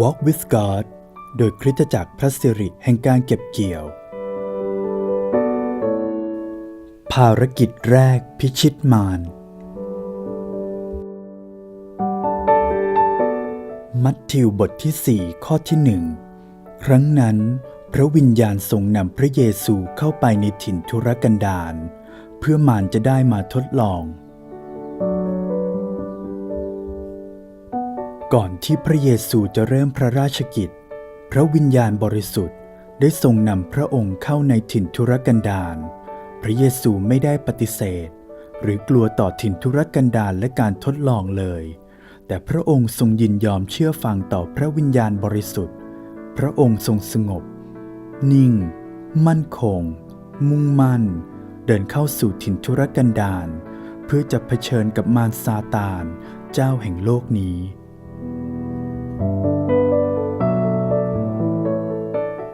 Walk with God โดยคริสตจักรพระสิริแห่งการเก็บเกี่ยว ภารกิจแรกพิชิตมาร มัทธิวบทที่ 4 ข้อที่หนึ่งครั้งนั้น พระวิญญาณทรงนำพระเยซูเข้าไปในถิ่นทุรกันดารเพื่อมารจะได้มาทดลอง ก่อนที่พระเยซูจะเริ่มพระราชกิจ พระวิญญาณบริสุทธิ์ได้ทรงนำพระองค์เข้าในถิ่นทุรกันดารพระเยซูไม่ได้ปฏิเสธ หรือกลัวต่อถิ่นทุรกันดารและการทดลองเลย แต่พระองค์ทรงยินยอมเชื่อฟังต่อพระวิญญาณบริสุทธิ์ พระองค์ทรงสงบ นิ่ง มั่นคง มุ่งมั่น เดินเข้าสู่ถิ่นทุรกันดารเพื่อจะเผชิญกับมารซาตาน เจ้าแห่งโลกนี้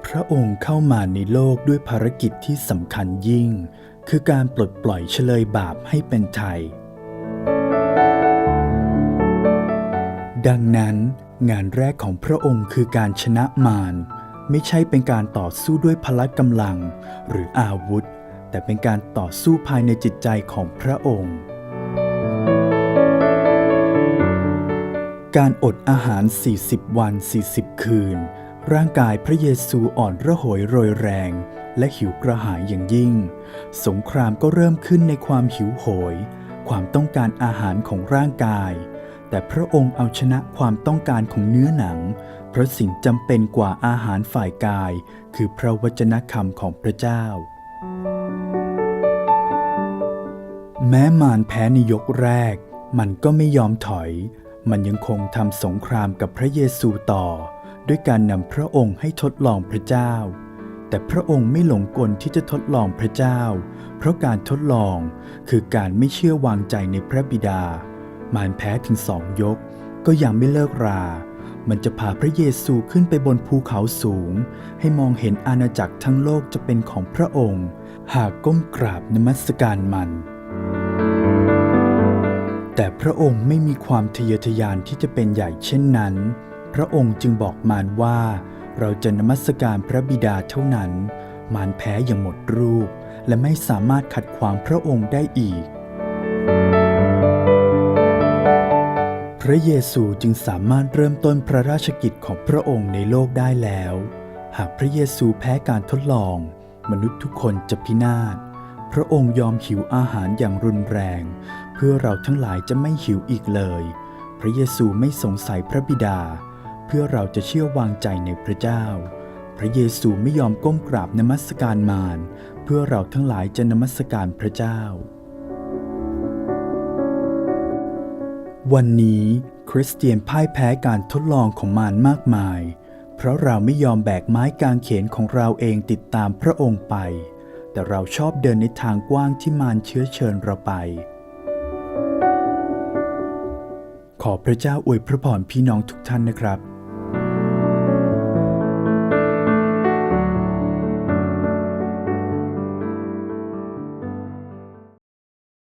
พระองค์เข้ามาในโลกด้วยภารกิจที่สำคัญยิ่ง คือการปลดปล่อยเฉลยบาปให้เป็นไทย ดังนั้น งานแรกของพระองค์คือการชนะมารไม่ใช่เป็นการต่อสู้ด้วยพละกำลัง หรืออาวุธ แต่เป็นการต่อสู้ภายในจิตใจของพระองค์ การอดอาหาร 40 วัน 40 คืน ร่างกายพระเยซูอ่อนระหยโรยแรง และหิวกระหายอย่างยิ่ง สงครามก็เริ่มขึ้นในความหิวโหย ความต้องการอาหารของร่างกาย แต่พระองค์เอาชนะความต้องการของเนื้อหนัง เพราะสิ่งจำเป็นกว่าอาหารฝ่ายกาย คือพระวจนะคำของพระเจ้า แม้มารแพ้ในยกแรก มันก็ไม่ยอมถอย มันยังคงทำสงครามกับพระเยซูต่อ ด้วยการนำพระองค์ให้ทดลองพระเจ้า แต่พระองค์ไม่หลงกลที่จะทดลองพระเจ้า เพราะการทดลองคือการไม่เชื่อวางใจในพระบิดา มารแพ้ถึงสองยก ก็ยังไม่เลิกรา มันจะพาพระเยซูขึ้นไปบนภูเขาสูง ให้มองเห็นอาณาจักรทั้งโลกจะเป็นของพระองค์ หากก้มกราบนมัสการมัน แต่พระองค์ไม่มีความทะเยอทะยานที่จะเป็นใหญ่เช่นนั้น พระองค์จึงบอกมารว่า เราจะนมัสการพระบิดาเท่านั้น มารแพ้อย่างหมดรูป และไม่สามารถขัดขวางพระองค์ได้อีก พระเยซูจึงสามารถเริ่มต้นพระราชกิจของพระองค์ในโลกได้แล้ว หากพระเยซูแพ้การทดลอง มนุษย์ทุกคนจะพินาศ พระองค์ยอมหิวอาหารอย่างรุนแรง เพื่อเราทั้งหลายจะไม่หิวอีกเลย พระเยซูไม่สงสัยพระบิดา เพื่อเราจะเชื่อวางใจในพระเจ้า พระเยซูไม่ยอมก้มกราบนมัสการมารเพื่อเราทั้งหลายจะนมัสการพระเจ้า วันนี้คริสเตียนพ่ายแพ้การทดลองของมารมากมาย เพราะเราไม่ยอมแบกไม้กางเขนของเราเองติดตามพระองค์ไป แต่เราชอบเดินในทางกว้างที่มารเชื้อเชิญเราไป ขอพระเจ้าอวยพระพรพี่น้องทุกท่านนะครับ